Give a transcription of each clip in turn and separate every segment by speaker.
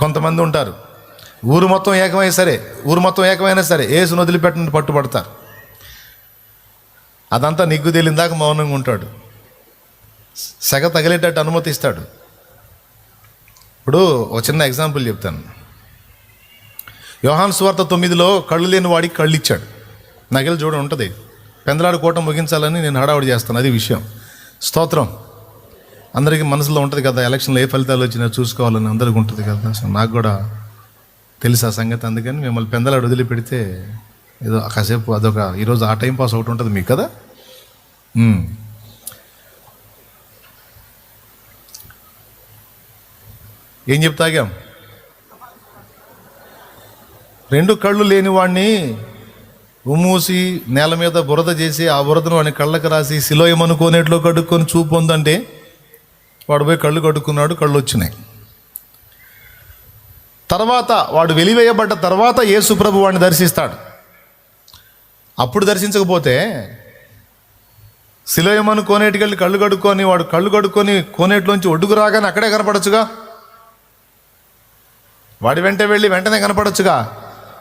Speaker 1: కొంతమంది ఉంటారు. ఊరు మొత్తం ఏకమైనా సరే ఊరు మొత్తం ఏకమైనా సరే ఏసును వదిలిపెట్టని పట్టుబడతారు. అదంతా నిగ్గు తేలిందాక మౌనంగా ఉంటాడు. సెగ తగిలేటట్టు అనుమతిస్తాడు. ఇప్పుడు ఒక చిన్న ఎగ్జాంపుల్ చెప్తాను. యోహాన్ సువార్త తొమ్మిదిలో కళ్ళు లేని వాడికి కళ్ళు ఇచ్చాడు నగలు చూడ ఉంటుంది. పెందలాడు కోట ముగించాలని నేను హడావుడి చేస్తాను. అది విషయం. స్తోత్రం. అందరికీ మనసులో ఉంటుంది కదా ఎలక్షన్లో ఏ ఫలితాలు వచ్చినా చూసుకోవాలని అందరికి ఉంటుంది కదా. సో నాకు కూడా తెలుసు ఆ సంగతి అందుకని మిమ్మల్ని పెందలాడు వదిలిపెడితే ఏదో కాసేపు అదొక ఈరోజు ఆ టైం పాస్ ఒకటి ఉంటుంది మీకు కదా? ఏం చెప్తాగాం రెండు కళ్ళు లేని వాడిని ఉమ్మూసి నేల మీద బురద చేసి ఆ బురదను వాడిని కళ్ళకు రాసి సిలోయమనుకోనేట్లో కడుక్కొని చూపు ఉందంటే వాడు పోయి కళ్ళు కడుక్కున్నాడు కళ్ళు వచ్చినాయి తర్వాత వాడు వెలివేయబడ్డ తర్వాత యేసుప్రభు వాడిని దర్శిస్తాడు. అప్పుడు దర్శించకపోతే శిలోయమను కోనేటికెళ్ళి కళ్ళు కడుక్కొని వాడు కళ్ళు కడుక్కొని కోనేటిలోంచి ఒడ్డుకు రాగానే అక్కడే కనపడచ్చుగా? వాడి వెంట వెళ్ళి వెంటనే కనపడచ్చుగా?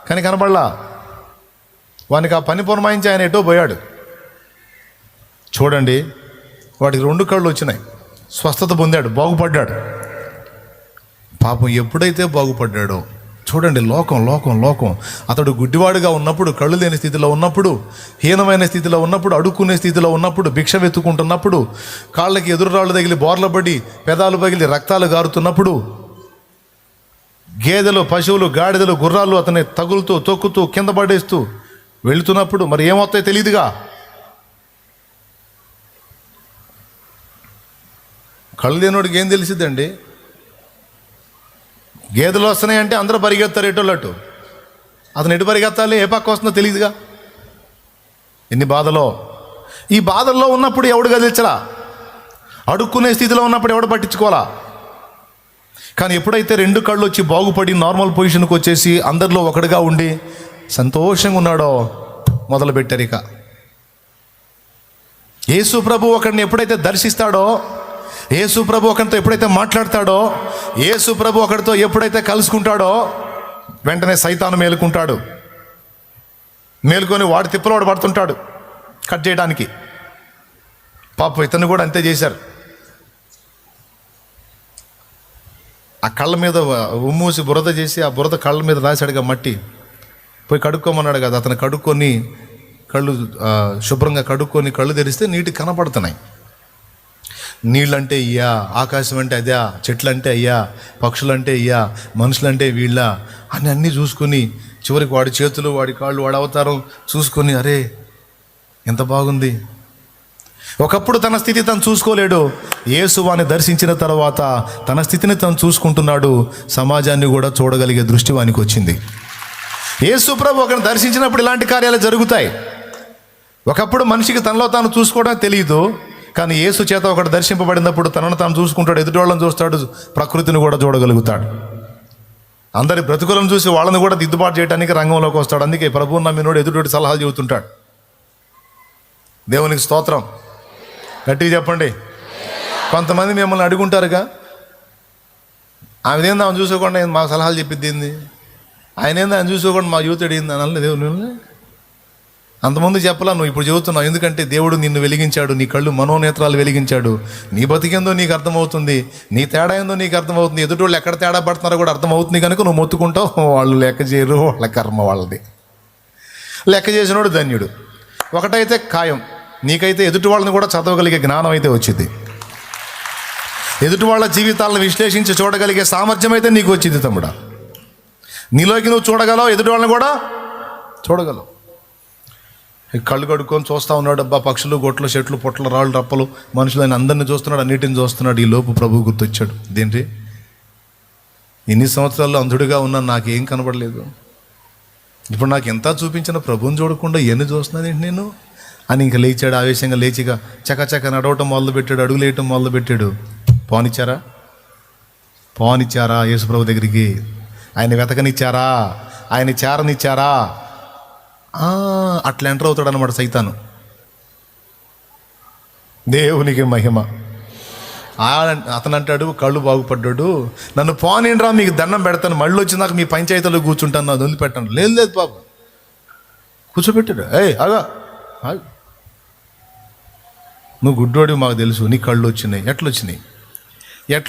Speaker 1: కానీ కనపడలా. వానికి ఆ పని పురమాయించి ఆయన ఎటో పోయాడు. చూడండి వాడికి రెండు కళ్ళు వచ్చినాయి స్వస్థత పొందాడు బాగుపడ్డాడు. పాపం ఎప్పుడైతే బాగుపడ్డాడో చూడండి లోకం లోకం లోకం. అతడు గుడ్డివాడుగా ఉన్నప్పుడు కళ్ళు లేని స్థితిలో ఉన్నప్పుడు హీనమైన స్థితిలో ఉన్నప్పుడు అడుక్కునే స్థితిలో ఉన్నప్పుడు భిక్ష వెతుకుంటున్నప్పుడు కాళ్ళకి ఎదురురాళ్ళు తగిలి బోర్లబడి పెదాలు పగిలి రక్తాలు గారుతున్నప్పుడు గేదెలు పశువులు గాడిదలు గుర్రాలు అతన్ని తగులుతూ తొక్కుతూ కింద పడేస్తూ వెళుతున్నప్పుడు మరి ఏమవుతాయో తెలియదుగా? కళ్ళు లేనోడికి ఏం తెలిసిద్దండి? గేదెలు వస్తున్నాయంటే అందరూ పరిగెత్తారు ఎటోళ్ళట్టు అతను ఎటు పరిగెత్తాలి ఏ పక్క వస్తుందో తెలియదుగా ఎన్ని బాధలో. ఈ బాధల్లో ఉన్నప్పుడు ఎవడు గదిలించరా అడుక్కునే స్థితిలో ఉన్నప్పుడు ఎవడు పట్టించుకోవాలా? కానీ ఎప్పుడైతే రెండు కళ్ళు వచ్చి బాగుపడి నార్మల్ పొజిషన్కి వచ్చేసి అందరిలో ఒకటిగా ఉండి సంతోషంగా ఉన్నాడో మొదలుపెట్టారు ఇక. యేసు ప్రభు ఒకడిని ఎప్పుడైతే దర్శిస్తాడో యేసు ప్రభు ఒకరితో ఎప్పుడైతే మాట్లాడతాడో యేసు ప్రభు ఒకరితో ఎప్పుడైతే కలుసుకుంటాడో వెంటనే సైతాను మేలుకుంటాడు. మేలుకొని వాడు తిప్పలు వాడు పడుతుంటాడు కట్ చేయడానికి. పాప ఇతను కూడా అంతే చేశారు. ఆ కళ్ళ మీద ఉమ్మూసి బురద చేసి ఆ బురద కళ్ళ మీద రాశాడుగా మట్టి. పోయి కడుక్కోమన్నాడు కదా అతను కడుక్కొని కళ్ళు శుభ్రంగా కడుక్కొని కళ్ళు తెరిస్తే నీటి కనపడుతున్నాయి. నీళ్ళంటే ఇయ్యా ఆకాశం అంటే అదా చెట్లు అంటే అయ్యా పక్షులు అంటే అయ్యా మనుషులంటే వీళ్ళ అని అన్నీ చూసుకొని చివరికి వాడి చేతులు వాడి కాళ్ళు వాడి అవతారం చూసుకొని అరే ఎంత బాగుంది. ఒకప్పుడు తన స్థితి తను చూసుకోలేడు. యేసు వాని దర్శించిన తర్వాత తన స్థితిని తను చూసుకుంటున్నాడు. సమాజాన్ని కూడా చూడగలిగే దృష్టి వానికి వచ్చింది. యేసు ప్రభు ఒకరిని దర్శించినప్పుడు ఇలాంటి కార్యాలు జరుగుతాయి. ఒకప్పుడు మనిషికి తనలో తాను చూసుకోవడం తెలియదు కానీ యేసు చేత ఒకటి దర్శింపబడినప్పుడు తనను తాను చూసుకుంటాడు ఎదుటివాళ్ళని చూస్తాడు ప్రకృతిని కూడా చూడగలుగుతాడు. అందరి బ్రతుకులను చూసి వాళ్ళని కూడా దిద్దుబాటు చేయడానికి రంగంలోకి వస్తాడు. అందుకే ప్రభువు నమ్మినోడు ఎదుటి సలహాలు చెబుతుంటాడు. దేవునికి స్తోత్రం. గట్టిగా చెప్పండి. కొంతమంది మిమ్మల్ని అడుగుంటారుగా ఆమె ఏంది ఆమె చూసుకోకుండా మా మాకు సలహాలు చెప్పిద్ది ఏంది? ఆయన ఏంది? ఆయన చూసుకోకుండా మా యూత్ అడిగింది అనలేదు దేవుడు అంతమంది చెప్పలా నువ్వు ఇప్పుడు చెబుతున్నావు ఎందుకంటే దేవుడు నిన్ను వెలిగించాడు. నీ కళ్ళు మనోనేత్రాలు వెలిగించాడు. నీ బతికేందో నీకు అర్థమవుతుంది. నీ తేడా ఏందో నీకు అర్థమవుతుంది. ఎదుటోళ్ళు ఎక్కడ తేడా పడుతున్నారో కూడా అర్థమవుతుంది కనుక నువ్వు మొత్తుకుంటావు. వాళ్ళు లెక్క చేయరు. వాళ్ళ కర్మ వాళ్ళది. లెక్క చేసినోడు ధన్యుడు. ఒకటైతే ఖాయం. నీకైతే ఎదుటి వాళ్ళని కూడా చదవగలిగే జ్ఞానం అయితే వచ్చింది. ఎదుటి వాళ్ళ జీవితాలను విశ్లేషించి చూడగలిగే సామర్థ్యం అయితే నీకు వచ్చింది తమ్ముడా. నీలోకి నువ్వు చూడగలవు? ఎదుటి వాళ్ళని కూడా చూడగలవు. కళ్ళు కడుక్కొని చూస్తూ ఉన్నాడు అబ్బా పక్షులు గొట్లు చెట్లు పొట్ల రాళ్ళు రప్పలు మనుషులు ఆయన అందరిని చూస్తున్నాడు అన్నిటిని చూస్తున్నాడు. ఈ లోపు ప్రభు గుర్తొచ్చాడు. దేంటి ఇన్ని సంవత్సరాల్లో అంధుడిగా ఉన్నా నాకేం కనబడలేదు. ఇప్పుడు నాకు ఎంత చూపించిన ప్రభుని చూడకుండా ఎన్ని చూస్తున్నాను ఏంటి నేను? అని ఇంకా లేచాడు ఆవేశంగా లేచిగా చకచక నడవటం మొదలుపెట్టాడు అడుగులేయటం అడుగులు మొదలు పెట్టాడు పోనిచ్చారా? పోనిచ్చారా యేసుప్రభు దగ్గరికి? ఆయన వెతకనిచ్చారా? ఆయన చేరనిచ్చారా? అట్లా ఎంటర్ అవుతాడు అనమాట సైతాను. దేవునికి మహిమ. ఆ- అతను అంటాడు కళ్ళు బాగుపడ్డాడు నన్ను పోనీండ్రా మీకు దండం పెడతాను మళ్ళీ వచ్చినాక మీ పంచాయతీలో కూర్చుంటాను నన్ను దొంది పెట్టాను లేదు లేదు బాబు. కూర్చోబెట్టాడు ఏయ్ అగా నువ్వు గుడ్డోడి మాకు తెలుసు నీ కళ్ళు వచ్చినాయి ఎట్లొచ్చినాయి?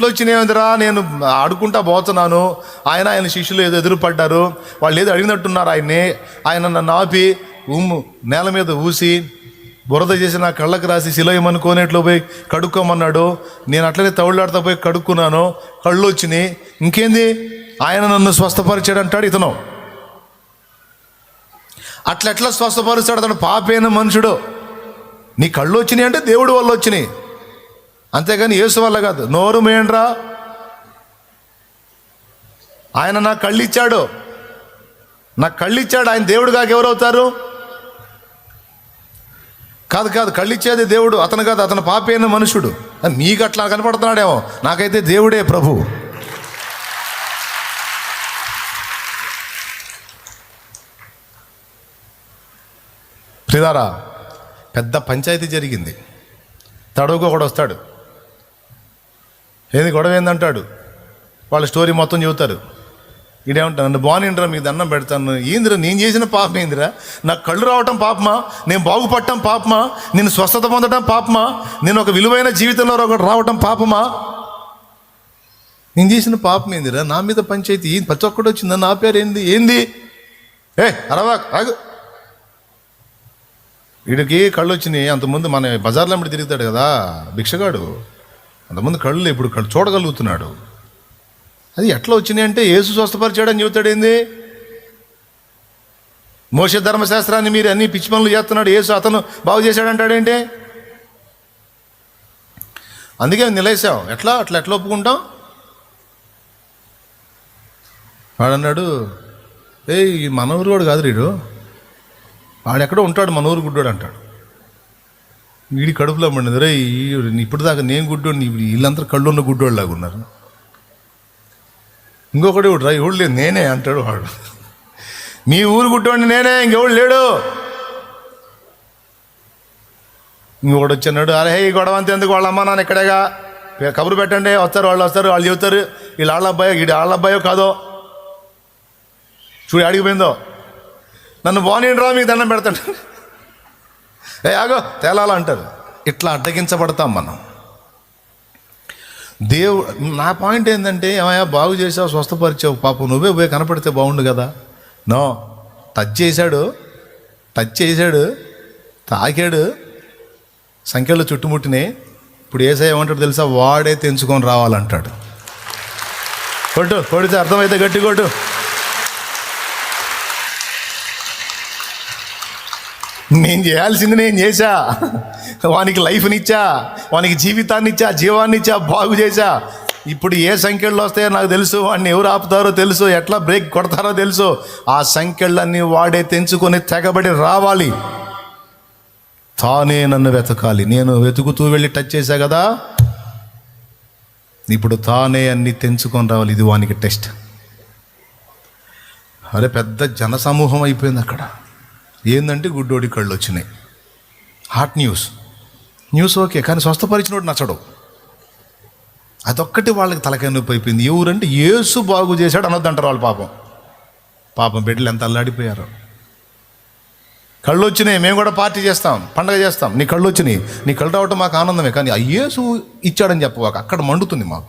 Speaker 1: వచ్చినాయి నేను ఆడుకుంటా పోతున్నాను. ఆయన ఆయన శిష్యులు ఏదో ఎదురుపడ్డారు. వాళ్ళు ఏదో అడిగినట్టున్నారు ఆయన్ని. ఆయన నన్ను ఆపి ఉమ్ము నేల మీద ఊసి బురద చేసి నా కళ్ళకు రాసి శిలయమనుకోనేట్లు పోయి కడుక్కోమన్నాడు. నేను అట్లనే తౌళ్ళాడుతా పోయి కడుక్కున్నాను. కళ్ళు వచ్చినాయి ఇంకేంది? ఆయన నన్ను స్వస్థపరిచాడు అంటాడు ఇతను. అట్లా ఎట్లా స్వస్థపరుస్తాడు అతను? పాపైన మనుషుడు. నీ కళ్ళు వచ్చినాయి అంటే దేవుడి వల్ల వచ్చినాయి. అంతేగాని యేసు వల్ల కాదు. నోరు మేండ్రా. ఆయన నా కళ్ళు ఇచ్చాడు నా కళ్ళు ఇచ్చాడు ఆయన దేవుడు కాక ఎవరవుతారు? కాదు కాదు. కళ్ళు ఇచ్చేది దేవుడు. అతను కాదు. అతను పాపైన మనుషుడు. అది మీకు అట్లా కనపడుతున్నాడేమో. నాకైతే దేవుడే ప్రభు. ప్రిదారా పెద్ద పంచాయతీ జరిగింది. తడవుగా ఒకడు వస్తాడు. ఏది గొడవ ఏందంటాడు? వాళ్ళ స్టోరీ మొత్తం చెబుతారు. ఇడేమంటా నన్ను బాగునిండ్రా మీకు దండం పెడతాను. ఏందిరా నేను చేసిన పాపం ఏందిరా? నాకు కళ్ళు రావటం పాపమా? నేను బాగుపడటం పాపమా? నేను స్వస్థత పొందటం పాపమా? నేను ఒక విలువైన జీవితంలో ఒకటి రావటం పాపమా? నేను చేసిన పాపం ఏందిరా? నా మీద పంచాయతీ ఏంది? ప్రతి ఒక్కటి వచ్చిందా? నా పేరు ఏంది? ఏంది? ఏ అరవా ఆగు. వీడికి కళ్ళు వచ్చినాయి. అంతకుముందు మన బజార్లో అమ్మడి తిరుగుతాడు కదా భిక్షగాడు. అంతకుముందు కళ్ళు ఇప్పుడు కళ్ళు చూడగలుగుతున్నాడు. అది ఎట్లా వచ్చినాయి అంటే ఏసు స్వస్థపరిచాడని చెబుతాడు ఏంది? మోస ధర్మశాస్త్రాన్ని మీరు అన్ని పిచ్చి పనులు చేస్తున్నాడు ఏసు అతను బాగు చేశాడంటాడేంటి అందుకే నిలేసావు ఎట్లా? అట్లా ఎట్లా ఒప్పుకుంటాం? వాడన్నాడు ఏ ఈ మన ఊరు వాడు కాదు రీడు. వాడెక్కడో ఉంటాడు మన ఊరు గుడ్డోడు అంటాడు. వీడి కడుపులో మండింది రే ఇప్పుడు దాకా నేను గుడ్డోడిని వీళ్ళందరూ కళ్ళు ఉన్న గుడ్డోళ్ళలాగా ఉన్నారు. ఇంకొకటి రా ఎవడు లేదు నేనే అంటాడు వాడు. మీ ఊరు గుడ్డోడిని నేనే ఇంకెవడు లేడు. ఇంకొకటి వచ్చినాడు అరే ఈ గొడవ అంత ఎందుకు? వాళ్ళ అమ్మ నాన్న ఇక్కడేగా? కబురు పెట్టండి వస్తారు వాళ్ళు వస్తారు వాళ్ళు చెబుతారు. వీళ్ళు వాళ్ళ అబ్బాయో వీడి వాళ్ళ అబ్బాయో కాదో. చూడు అడిగిపోయిందో నన్ను బాగునిండ్రా మీకు దండం పెడతాడు ఏ ఆగో తేలాలంటారు ఇట్లా అడ్డగించబడతాం మనం. దేవు నా పాయింట్ ఏంటంటే ఏమయ్యా బాగు చేసావు స్వస్థపరిచావు పాపం నువ్వే పోయి కనపడితే బాగుండు కదా. నో టచ్ చేశాడు టచ్ చేశాడు తాకాడు సంఖ్యలో చుట్టుముట్టినాయి ఇప్పుడు ఏసై ఏమంటాడు తెలుసా? వాడే తెంచుకొని రావాలంటాడు. కొట్టు కొడితే అర్థమైతే గట్టి కొట్టు. నేను చేయాల్సింది నేను చేశా. వానికి లైఫ్నిచ్చా వానికి జీవితాన్ని ఇచ్చా జీవాన్ని ఇచ్చా బాగు చేశా. ఇప్పుడు ఏ సంఖ్యలు వస్తాయో నాకు తెలుసు వాడిని ఎవరు ఆపుతారో తెలుసు ఎట్లా బ్రేక్ కొడతారో తెలుసు. ఆ సంఖ్యలన్నీ వాడే తెంచుకొని తెగబడి రావాలి. తానే నన్ను వెతకాలి. నేను వెతుకుతూ వెళ్ళి టచ్ చేశా కదా. ఇప్పుడు తానే అన్ని తెంచుకొని రావాలి. ఇది వానికి టెస్ట్ అరే పెద్ద జన సమూహం అయిపోయింది అక్కడ. ఏందంటే గుడ్డోడి కళ్ళు వచ్చినాయి హాట్ న్యూస్ న్యూస్ ఓకే కానీ స్వస్థపరిచినోడు నచ్చడు. అదొక్కటి వాళ్ళకి తలకాయ నొప్పి అయిపోయింది? ఎవరంటే ఏసు బాగు చేశాడు అనొద్దంటారు వాళ్ళు పాపం. పాపం బిడ్డలు ఎంత అల్లాడిపోయారు. కళ్ళు వచ్చినాయి మేము కూడా పార్టీ చేస్తాం పండగ చేస్తాం. నీ కళ్ళు వచ్చినాయి నీ కళ్ళు రావటం మాకు ఆనందమే కానీ అయ్యేసు ఇచ్చాడని చెప్పవాక అక్కడ మండుతుంది మాకు.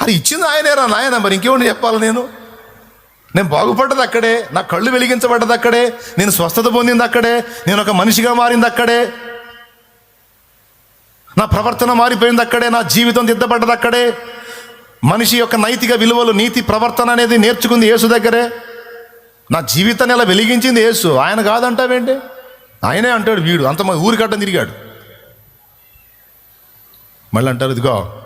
Speaker 1: అది ఇచ్చింది ఆయనేరా నాయన మరి ఇంకేమని చెప్పాలి నేను? నేను బాగుపడ్డది అక్కడే నా కళ్ళు వెలిగించబడ్డది అక్కడే నేను స్వస్థత పొందింది అక్కడే నేను ఒక మనిషిగా మారింది అక్కడే. నా ప్రవర్తన మారిపోయింది అక్కడే నా జీవితం దిద్దబడ్డది అక్కడే. మనిషి యొక్క నైతిక విలువలు నీతి ప్రవర్తన అనేది నేర్చుకుంది యేసు దగ్గరే. నా జీవితాన్ని ఎలా వెలిగించింది యేసు. ఆయన కాదంటావేంటి? ఆయనే అంటాడు వీడు. అంత మా ఊరి కట్టం తిరిగాడు. మళ్ళీ అంటారు ఇదిగో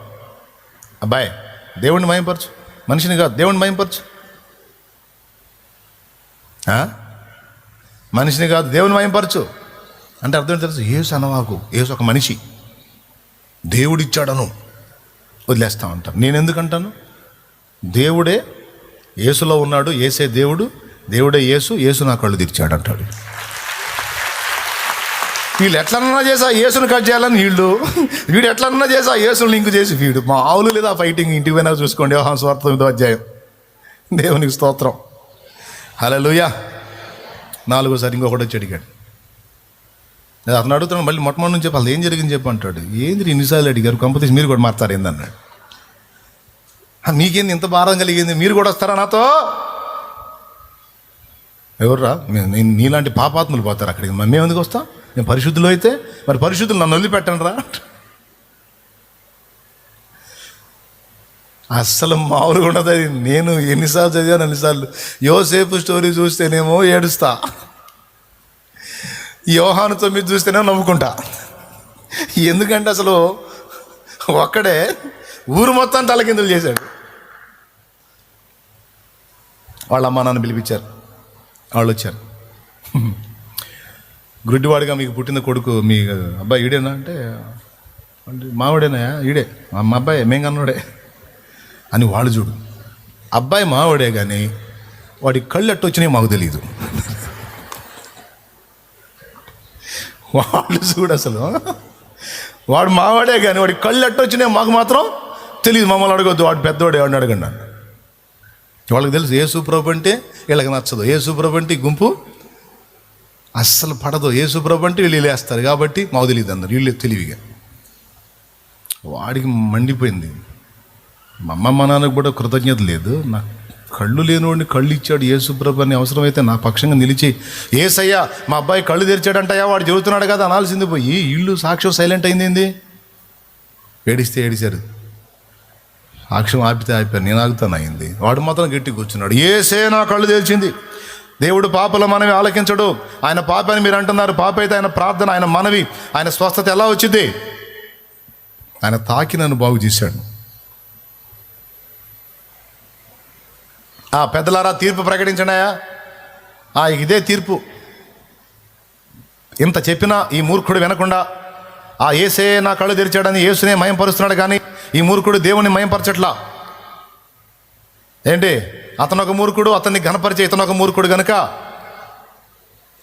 Speaker 1: అబ్బాయి దేవుణ్ణి మయంపరచు. మనిషిని కాదు దేవుణ్ణి మయంపరచు. మనిషిని కాదు దేవుని మయంపరచు. అంటే అర్థం తెలుసు? ఏసు అనవాకు. ఏసు ఒక మనిషి. దేవుడిచ్చాడను. వదిలేస్తా ఉంటాను నేను ఎందుకంటాను? దేవుడే యేసులో ఉన్నాడు ఏసే దేవుడు దేవుడే యేసు యేసు నా కళ్ళు తెరిచాడు అంటాడు వీళ్ళు ఎట్లన్నా చేసా యేసుని కట్ చేయాలని వీళ్ళు? వీడు ఎట్లన్నా చేసా యేసుని లింక్ చేసి వీడు? మా ఆవులు లేదా ఫైటింగ్ ఇంటికి పోయినా చూసుకోండి స్వార్థ అధ్యాయం. దేవునికి స్తోత్రం. హలో లూయా నాలుగోసారి ఇంకొకటి వచ్చి అడిగాడు. నేను అతను అడుగుతున్నాను మళ్ళీ మొట్టమొదటి నుంచి చెప్పాలి ఏం జరిగింది చెప్పంటాడు ఏంది ఇన్నిసార్లు అడిగారు కంపతీసి మీరు కూడా మారుతారు ఏందన్నాడు. మీకేంది ఇంత భారం కలిగింది? మీరు కూడా వస్తారా నాతో? ఎవర్రా? నేను నీలాంటి పాపాత్ములు పోతారు అక్కడికి? మేము ఎందుకు వస్తాం? నేను పరిశుద్ధులు అయితే మరి పరిశుద్ధులు నన్ను వదిలిపెట్టండి రా అస్సలు మామూలుగా ఉండదు అది. నేను ఎన్నిసార్లు చదివాను అన్నిసార్లు. యోసేపు స్టోరీ చూస్తేనేమో ఏడుస్తా. యోహాను తొమ్మిది చూస్తేనే నవ్వుకుంటా. ఎందుకంటే అసలు ఒక్కడే ఊరు మొత్తం తలకిందులు చేశాడు. వాళ్ళ అమ్మా నాన్న పిలిపించారు. వాళ్ళు వచ్చారు. గుడ్డివాడిగా మీకు పుట్టిన కొడుకు మీ అబ్బాయి ఈడేనా? అంటే మావిడేనా మావాడేనా? ఈడే. మా అబ్బాయి మేము కన్నోడే. అని వాళ్ళు చూడు. అబ్బాయి మావాడే కానీ వాడి కళ్ళు ఎట్టు వచ్చినాయి మాకు తెలియదు వాళ్ళు చూడు అసలు. వాడు మావాడే కానీ వాడి కళ్ళు ఎట్టు వచ్చినాయి మాకు మాత్రం తెలియదు మమ్మల్ని అడగొద్దు. వాడు పెద్దవాడు వాడిని అడగండి అన్నాడు. వాళ్ళకి తెలుసు ఏ సూప్రభు అంటే వీళ్ళకి నచ్చదు. ఏ సూప్రభు అంటే గుంపు అస్సలు పడదు. ఏ సూప్రభు అంటే వీళ్ళు లేస్తారు కాబట్టి మాకు తెలియదు అందరు వీళ్ళు తెలివిగా. వాడికి మండిపోయింది. మా అమ్మ మా నాన్నకు కూడా కృతజ్ఞత లేదు. నా కళ్ళు లేనివాడిని కళ్ళు ఇచ్చాడు ఏ అని అవసరమైతే నా పక్షంగా నిలిచి ఏసయ్యా మా అబ్బాయి కళ్ళు తెరిచాడంటయ్యా వాడు చెబుతున్నాడు కదా అనాల్సింది పోయి ఇల్లు సాక్ష్యం సైలెంట్ అయింది ఏంది? ఏడిస్తే ఏడిశారు. సాక్ష్యం ఆపితే ఆపారు నేను ఆగుతాను అయింది. వాడు మాత్రం గట్టి కూర్చున్నాడు. ఏసే నా కళ్ళు తెరిచింది. దేవుడు పాపల మనవి ఆలకించడు. ఆయన పాప అని మీరు అంటున్నారు. పాప అయితే ఆయన ప్రార్థన ఆయన మనవి ఆయన స్వస్థత ఎలా వచ్చింది? ఆయన తాకి నన్ను బాగు చేశాడు. ఆ పెద్దలారా తీర్పు ప్రకటించినాయా ఆ ఇదే తీర్పు. ఇంత చెప్పినా ఈ మూర్ఖుడు వినకుండా ఆ ఏసే నా కళ్ళు తెరిచాడని యేసునే మయంపరుస్తున్నాడు కానీ ఈ మూర్ఖుడు దేవుని మయంపరచట్లా? ఏంటి? అతను ఒక మూర్ఖుడు అతన్ని ఘనపరిచే ఇతను ఒక మూర్ఖుడు గనుక?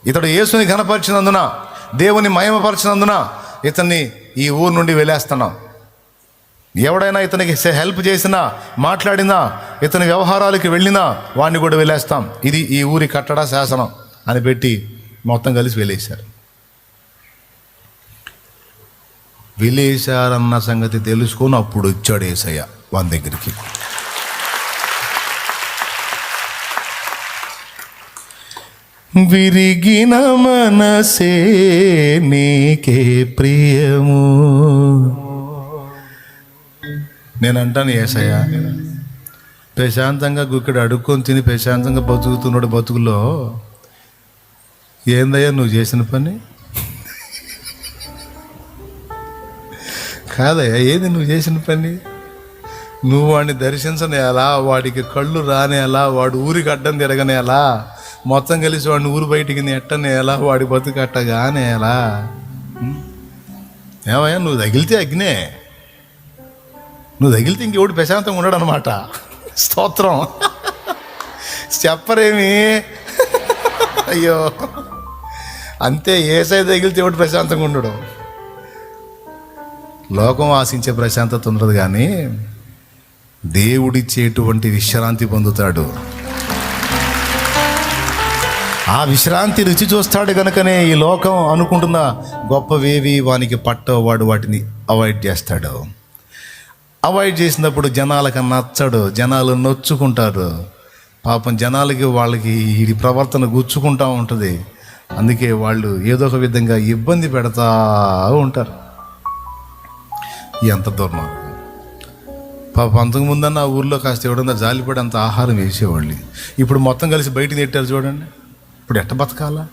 Speaker 1: ఇతడు యేసుని ఘనపరిచినందున దేవుని మయమపరిచినందున ఇతన్ని ఈ ఊరు నుండి వెళ్ళేస్తున్నాం. ఎవడైనా ఇతనికి హెల్ప్ చేసినా మాట్లాడినా ఇతని వ్యవహారాలకి వెళ్ళినా వాడిని కూడా వెళ్ళేస్తాం. ఇది ఈ ఊరి కట్టడ శాసనం అని పెట్టి మొత్తం కలిసి వెళ్ళేశారు. వెళ్ళేశారన్న సంగతి తెలుసుకొని అప్పుడు వచ్చాడు ఏసయ్య వాని దగ్గరికి. విరిగిన మనసే నీకే ప్రియము. నేను అంటాను ఏసయ్యా. ప్రశాంతంగా గుక్కడు అడుక్కొని తిని ప్రశాంతంగా బతుకుతున్నాడు బతుకులో ఏందయ్యా నువ్వు చేసిన పని? కాదయ్యా ఏది నువ్వు చేసిన పని? నువ్వు వాడిని దర్శించని ఎలా వాడికి కళ్ళు రాని ఎలా వాడు ఊరికి అడ్డం తిరగని ఎలా మొత్తం కలిసి వాడిని ఊరు బయటికి నెట్టని ఎలా వాడి బతుకట్టగానే ఎలా? ఏమయ్యా నువ్వు తగిలితే అగ్నే. నువ్వు తగిలితే ఇంకెవడు ప్రశాంతంగా ఉండడు అనమాట స్తోత్రం. చెప్పరేమి? అయ్యో. అంతే ఏసై తగిలితే ఎవడు ప్రశాంతంగా ఉండడు. లోకం ఆశించే ప్రశాంతత ఉండదు కానీ దేవుడిచ్చేటువంటి విశ్రాంతి పొందుతాడు. ఆ విశ్రాంతి రుచి చూస్తాడు కనుకనే ఈ లోకం అనుకుంటున్న గొప్పవేవి వానికి పట్టో వాడు వాటిని అవాయిడ్ చేస్తాడు. అవాయిడ్ చేసినప్పుడు జనాలకు నచ్చడు. జనాలు నొచ్చుకుంటారు. పాపం జనాలకి వాళ్ళకి ఈ ప్రవర్తన గుచ్చుకుంటూ ఉంటుంది. అందుకే వాళ్ళు ఏదో ఒక విధంగా ఇబ్బంది పెడతా ఉంటారు. ఎంత దుర్మార్గం. పాపం అంతకుముందన్న ఆ ఊర్లో కాస్త ఎవడన్నా జాలిపడి అంత ఆహారం వేసేవాళ్ళు. ఇప్పుడు మొత్తం కలిసి బయటికి నెట్టారు చూడండి. ఇప్పుడు ఎట్ట బతకాలా?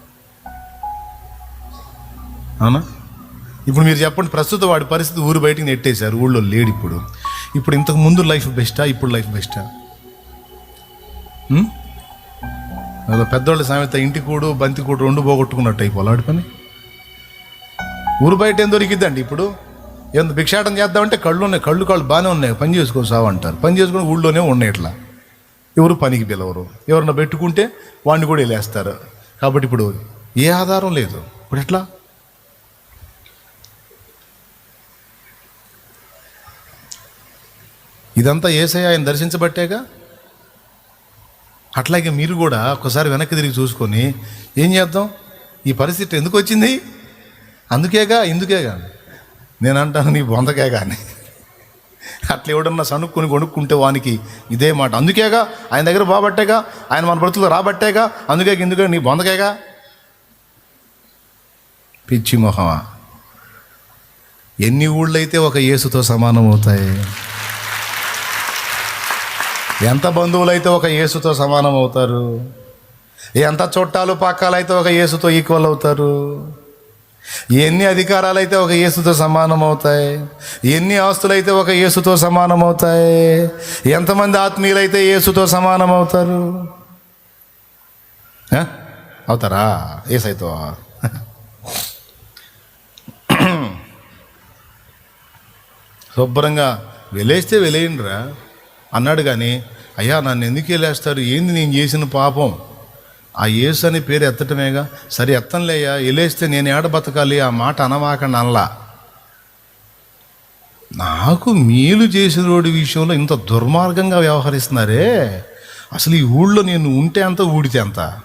Speaker 1: అవునా? ఇప్పుడు మీరు చెప్పండి ప్రస్తుతం వాడి పరిస్థితి ఊరు బయటికి నెట్టేశారు ఊళ్ళో లేడు ఇప్పుడు. ఇప్పుడు ఇంతకు ముందు లైఫ్ బెస్టా ఇప్పుడు లైఫ్ బెస్టా? అదో పెద్దోళ్ళ సామెత ఇంటి కూడు బంతి కూడు రెండు పోగొట్టుకున్నట్టు అయిపోలాడు పని? ఊరు బయట ఏం దొరికిద్దండి ఇప్పుడు? ఎంత భిక్షాటం చేద్దామంటే కళ్ళు ఉన్నాయి కళ్ళు కాళ్ళు బాగానే ఉన్నాయి పని చేసుకో సావు అంటారు పని చేసుకుని ఊళ్ళోనే ఉన్నాయి ఇట్లా ఎవరు పనికి పిలవరు. ఎవరన్నా పెట్టుకుంటే వాడిని కూడా వెళ్ళేస్తారు కాబట్టి ఇప్పుడు ఏ ఆధారం లేదు. ఇప్పుడు ఎట్లా? ఇదంతా ఏసై ఆయన దర్శించబట్టేగా? అట్లాగే మీరు కూడా ఒకసారి వెనక్కి తిరిగి చూసుకొని ఏం చేద్దాం? ఈ పరిస్థితి ఎందుకు వచ్చింది? అందుకేగా ఇందుకేగా? నేను అంటాను నీ బొందకే కానీ అట్లా ఎవడన్నా సనుక్కుని కొనుక్కుంటే వానికి ఇదే మాట. అందుకేగా ఆయన దగ్గర బాబట్టేగా ఆయన మన బ్రతులు రాబట్టేగా అందుకే ఇందుకే నీ బొందకేగా పిచ్చి మొహమా. ఎన్ని ఊళ్ళైతే ఒక యేసుతో సమానం అవుతాయి ఎంత బంధువులైతే ఒక యేసుతో సమానం అవుతారు? ఎంత చుట్టాలు పక్కాలైతే ఒక యేసుతో ఈక్వల్ అవుతారు? ఎన్ని అధికారాలైతే ఒక యేసుతో సమానం అవుతాయి? ఎన్ని ఆస్తులైతే ఒక యేసుతో సమానం అవుతాయి? ఎంతమంది ఆత్మీయులైతే యేసుతో సమానం అవుతారు? అవుతారా? ఏసైతో? శుభ్రంగా వెలేస్తే వెలేయండిరా. అన్నాడు కానీ అయ్యా నన్ను ఎందుకు వెళ్ళేస్తారు ఏంది నేను చేసిన పాపం? ఆ యేసు అనే పేరు ఎత్తటమేగా? సరే ఎత్తంలేయ్యా వెళ్ళేస్తే నేను ఏడ బతకాలి? ఆ మాట అనవాకండి అనలా. నాకు మేలు చేసిన రోడ్డు విషయంలో ఇంత దుర్మార్గంగా వ్యవహరిస్తున్నారే? అసలు ఈ ఊళ్ళో నేను ఉంటే అంత ఊడితే అంత?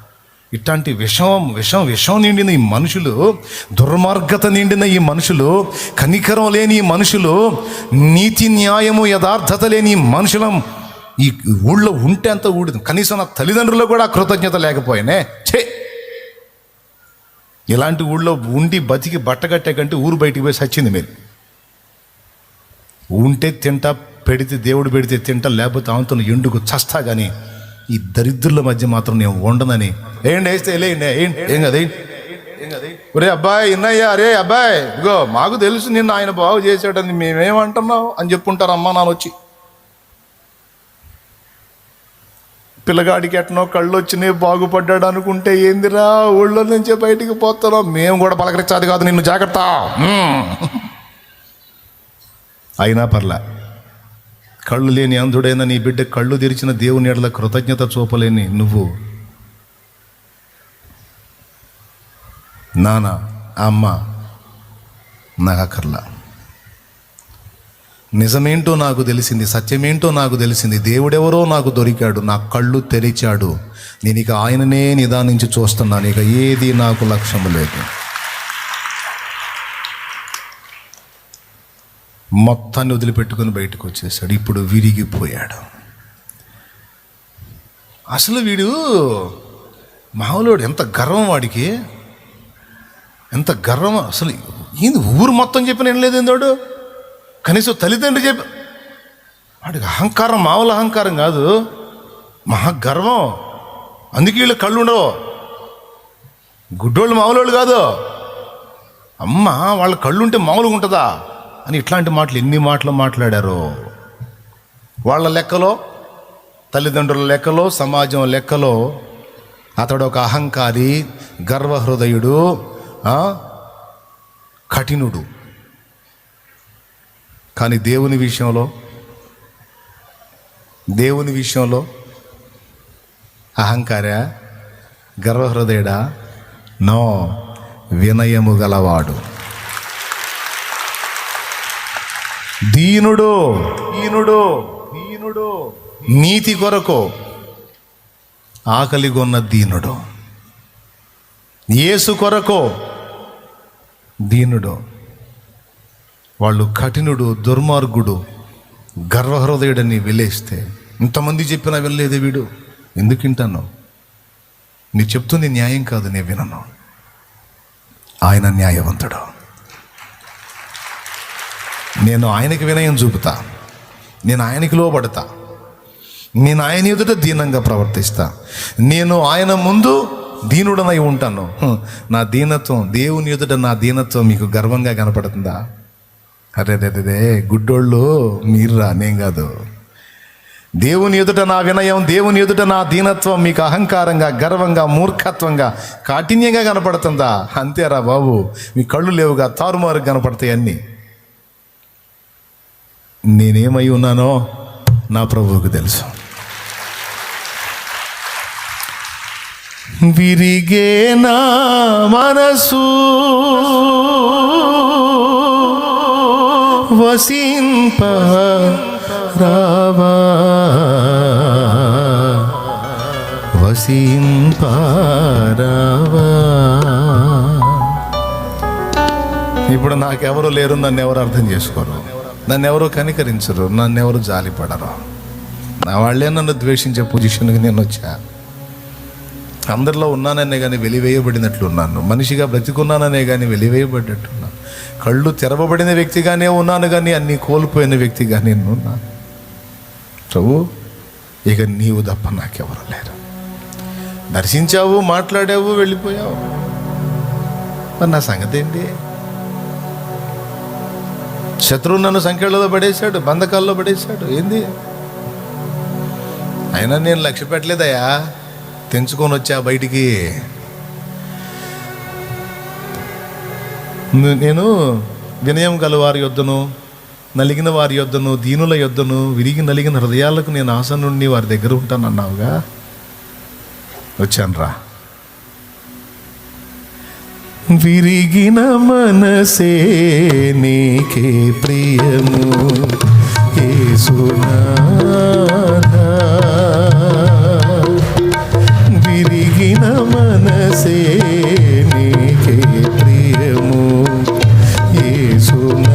Speaker 1: ఇట్లాంటి విషం విషం విషం నిండిన ఈ మనుషులు దుర్మార్గత నిండిన ఈ మనుషులు కనికరం లేని ఈ మనుషులు నీతి న్యాయము యథార్థత లేని మనుషులం ఈ ఊళ్ళో ఉంటే అంత ఊడిదు. కనీసం నా తల్లిదండ్రులు కూడా కృతజ్ఞత లేకపోయానే ఛే! ఇలాంటి ఊళ్ళో ఉండి బతికి బట్టగట్టే కంటే ఊరు బయటికి పోయి సచ్చింది మీరు. ఉంటే తింటా పెడితే దేవుడు పెడితే తింటా లేకపోతే ఆమెతో ఎండుకు చస్తా కానీ ఈ దరిద్రుల మధ్య మాత్రం నేను ఉండనని ఏంటి వేస్తే లేండి ఏంటి ఏం కదా ఒరే అబ్బాయి ఇన్నయ్యా అరే అబ్బాయి ఇగో మాకు తెలుసు నిన్న ఆయన బాగు చేసాడని మేమేమంటున్నావు అని చెప్పుంటారు అమ్మా నాన్న వచ్చి. పిల్లగాడికి ఎట్నో కళ్ళు వచ్చినాయి బాగుపడ్డాడు అనుకుంటే ఏందిరా ఊళ్ళో నుంచే బయటికి పోతున్నాం మేము కూడా పలకరించాది కాదు నిన్ను జాగ్రత్త. అయినా పర్లే. కళ్ళు లేని అంధుడైన నీ బిడ్డ కళ్ళు తెరిచిన దేవుని ఎడల కృతజ్ఞత చూపలేని నువ్వు. నాన్న అమ్మ నాకు అక్కర్లా నిజమేంటో నాకు తెలిసింది సత్యమేంటో నాకు తెలిసింది దేవుడెవరో నాకు దొరికాడు నా కళ్ళు తెరిచాడు. నేను ఇక ఆయననే నిదానించి చూస్తున్నాను ఇక ఏది నాకు లక్ష్యం లేదు. మొత్తాన్ని వదిలిపెట్టుకొని బయటకు వచ్చేసాడు. ఇప్పుడు విరిగిపోయాడు. అసలు వీడు మామూలుడు ఎంత గర్వం వాడికి? ఎంత గర్వం? అసలు ఏంది ఊరు మొత్తం చెప్పిన ఏం లేదు ఏందోడు? కనీసం తల్లిదండ్రులు చెప్పి వాడికి అహంకారం మామూలు అహంకారం కాదు. మహా గర్వం. అందుకే వీళ్ళు కళ్ళు ఉండవు. గుడ్డోళ్ళు మామూలు కాదు. అమ్మ వాళ్ళ కళ్ళుంటే మామూలుగా ఉంటుందా? అని ఇట్లాంటి మాటలు ఎన్ని మాటలు మాట్లాడారో. వాళ్ళ లెక్కలో తల్లిదండ్రుల లెక్కలో సమాజం లెక్కలో అతడు ఒక అహంకారి గర్వహృదయుడు కఠినుడు. కానీ దేవుని విషయంలో దేవుని విషయంలో అహంకార గర్వహృదయుడా? నో వినయము గలవాడు. దీనుడు దీనుడు దీనుడు. నీతి కొరకు ఆకలిగొన్న దీనుడు. యేసు కొరకు దీనుడు. వాళ్ళు కఠినుడు దుర్మార్గుడు గర్వహృదయుడని వెళ్ళేస్తే ఇంతమంది చెప్పినా వెళ్ళలేదే వీడు. ఎందుకు వింటాను? నీ చెప్తుంది న్యాయం కాదు నేను వినను. ఆయన న్యాయవంతుడు. నేను ఆయనకి వినయం చూపుతా. నేను ఆయనకి లోబడతా. నేను ఆయన ఎదుట దీనంగా ప్రవర్తిస్తా. నేను ఆయన ముందు దీనుడనై ఉంటాను. నా దీనత్వం దేవుని ఎదుట నా దీనత్వం మీకు గర్వంగా కనపడుతుందా? అరే రే రే గుడ్డోళ్ళు మీరురా నేను కాదు. దేవుని ఎదుట నా వినయం దేవుని ఎదుట నా దీనత్వం మీకు అహంకారంగా గర్వంగా మూర్ఖత్వంగా కాఠిన్యంగా కనపడుతుందా? అంతేరా బాబు మీ కళ్ళు లేవుగా తారుమారు కనపడతాయి అన్నీ. నేనేమై ఉన్నానో నా ప్రభువుకు తెలుసు. విరిగే నా మనసు వసింప రావా వసింపారావా. ఇప్పుడు నాకెవరు లేరు నన్ను ఎవరు అర్థం చేసుకోరు? నన్ను ఎవరో కనికరించరు నన్ను ఎవరు జాలిపడరు. నా వాళ్ళే నన్ను ద్వేషించే పొజిషన్కి నేను వచ్చా. అందరిలో ఉన్నాననే కానీ వెలివేయబడినట్లు ఉన్నాను మనిషిగా బ్రతికున్నాననే కానీ వెలివేయబడినట్టున్నాను కళ్ళు తెరవబడిన వ్యక్తిగానే ఉన్నాను కానీ అన్నీ కోల్పోయిన వ్యక్తిగా నేను ఉన్నాను ప్రభు ఇక నీవు తప్ప నాకెవరు లేరు. దర్శించావు మాట్లాడావు వెళ్ళిపోయావు. మరి నా సంగతి ఏంటి శత్రువు నన్ను సంఖ్యలలో పడేశాడు బంధకాల్లో పడేశాడు. ఏంది? అయినా నేను లక్ష్య పెట్టలేదయ్యా. తెంచుకొని వచ్చా బయటికి. నేను వినయం గల వారి యొద్దను నలిగిన వారి యొద్దను దీనుల యొద్దను విరిగి నలిగిన హృదయాలకు నేను ఆశ నుండి వారి దగ్గర ఉంటానన్నావుగా? వచ్చాను రా విరిగిన మనసే నీకే ప్రియము యేసునాథా. విరిగిన మనసే నీకే ప్రియము యేసునాథా.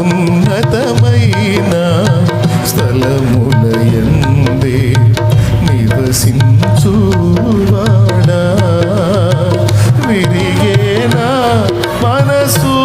Speaker 1: ఉన్నతమైన స్థలములయందే నివసించువా విరిగేనా మనసు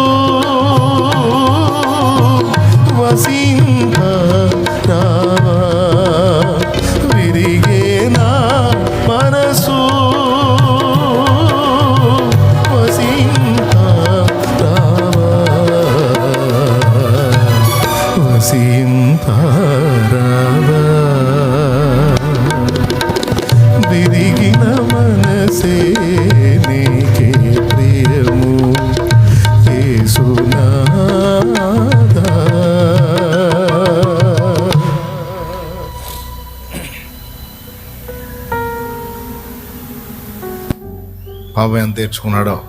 Speaker 1: పాపం ఎంత తెచ్చుకున్నాడో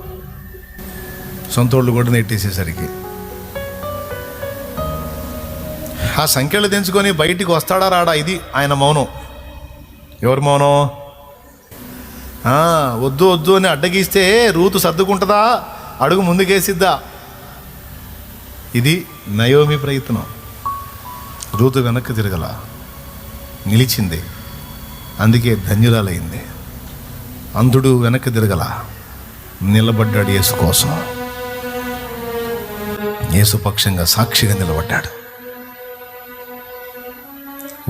Speaker 1: సొంతోళ్ళు కూడా నెట్టేసేసరికి. ఆ సంఖ్యలు తెంచుకొని బయటికి వస్తాడా రాడా ఇది ఆయన మౌనం. ఎవరు మౌనం? వద్దు వద్దు అని అడ్డగిస్తే రూతు సర్దుకుంటుందా? అడుగు ముందుకేసిద్దా? ఇది నయోమి ప్రయత్నం. రూతు వెనక్కి తిరగల. నిలిచింది. అందుకే ధన్యురాలైంది. అంధుడు వెనక్కి తిరగల. నిలబడ్డాడు యేసు కోసం. యేసు పక్షంగా సాక్షిగా నిలబడ్డాడు.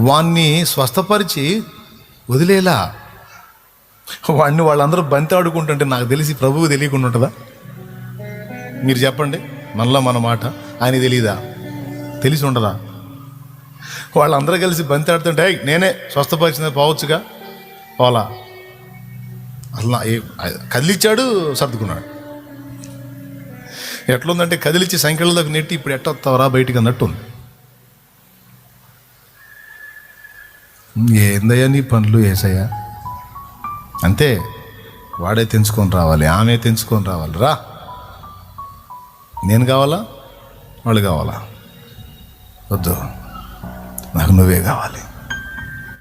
Speaker 1: వాణ్ణి స్వస్థపరిచి వదిలేలా. వాడిని వాళ్ళందరూ బంతి ఆడుకుంటుంటే నాకు తెలిసి ప్రభువు తెలియకుండా ఉంటుందా? మీరు చెప్పండి. మనలో మన మాట ఆయన తెలియదా? తెలిసి ఉండదా? వాళ్ళందరూ కలిసి బంతి ఆడుతుంటే నేనే స్వస్థపరిచిన పోవచ్చుగా? పోలా. అసలు ఏ- కదిలిచ్చాడు సర్దుకున్నాడు. ఎట్లుందంటే కదిలిచ్చి సంఖ్యలలోకి నెట్టి ఇప్పుడు ఎట్టొస్తావరా బయటికి అన్నట్టు ఉంది. ఏందయ్యా నీ పనులు ఏసయ్యా? అంతే వాడే తెంచుకొని రావాలి ఆమె తెంచుకొని రావాలి. రా. నేను కావాలా? వాళ్ళు కావాలా? వద్దు. నాకు నువ్వే కావాలి.